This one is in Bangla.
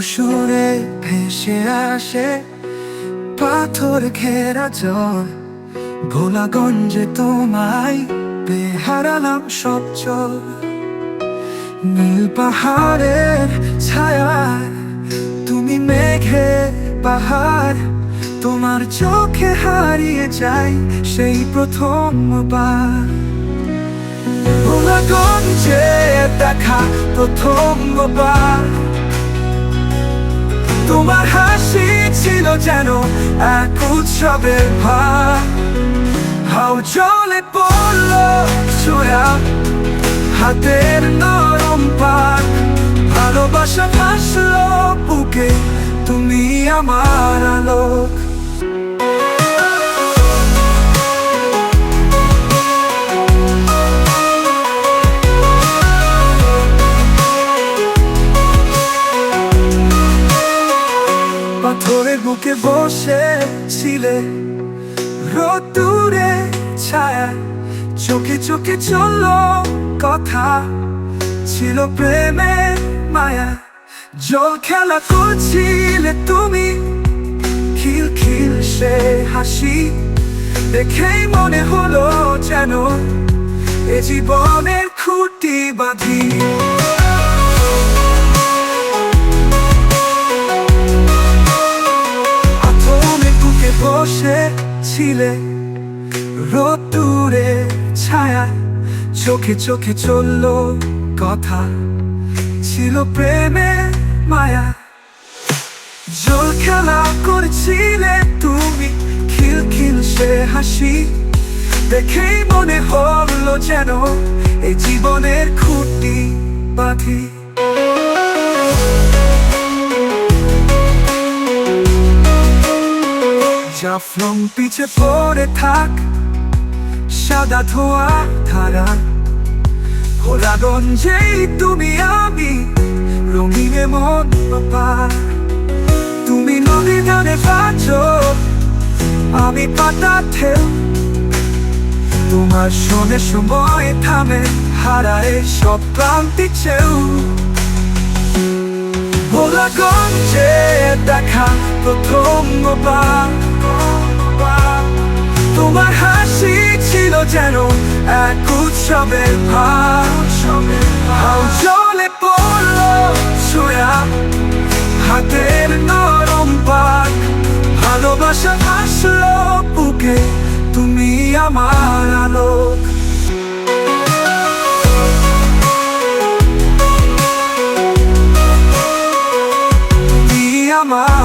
সুরে ভেসে আসে পাথর ঘেরা জল। ভোলাগঞ্জে তোমায় বেহারালাম সব চল। নীল পাহাড়ের ছায়া, তুমি মেঘে পাহাড়। তোমার চোখে হারিয়ে যাই সেই প্রথমবার ভোলাগঞ্জে দেখা প্রথমবার তোমার হাসি ছিল যেন এক উৎসবের ভার। হাও জলে পড়ল ছোয়া, হাতের নরম পাক ভালোবাসা ভাসলো বুকে, তুমি আমার আলোক। বুকে বসে ছিলে রোদ্দুরে ছায়া, চোখে চোখে চলল কথা। ছিল প্রেমের মায়া। জল খেলা করছিলে তুমি। খিল খিল সে হাসি। দেখেই মনে হলো যেন এ জীবনের খুঁটি বাঁধি। রোদ্দুরে ছায়া চোখে চোখে চলল কথা। ছিল প্রেমে মায়া। জল খেলা করছিলে তুমি, খিল খিল সে হাসি। দেখেই মনে হলো যেন এই জীবনের খুঁটি বাঁধি। জাফলং পিছে পড়ে থাক। সাদা ধোয়া ধারা। ভোলাগঞ্জেই তুমি আমি, রঙিনে মন বাবা তুমি নদী ধারে বাঁচো, আমি পাতা ঠেল তোমার শোনে সময় থামে, হারায় সব ক্লান্তি চেউ। ভোলাগঞ্জে দেখা প্রথমবার যেন এক উৎসবের ভাব। জলে পড়ল সোয়া হাতের নরম পাক। ভালোবাসা ভাসলো বুকে, তুমি আমার আলোক। আমার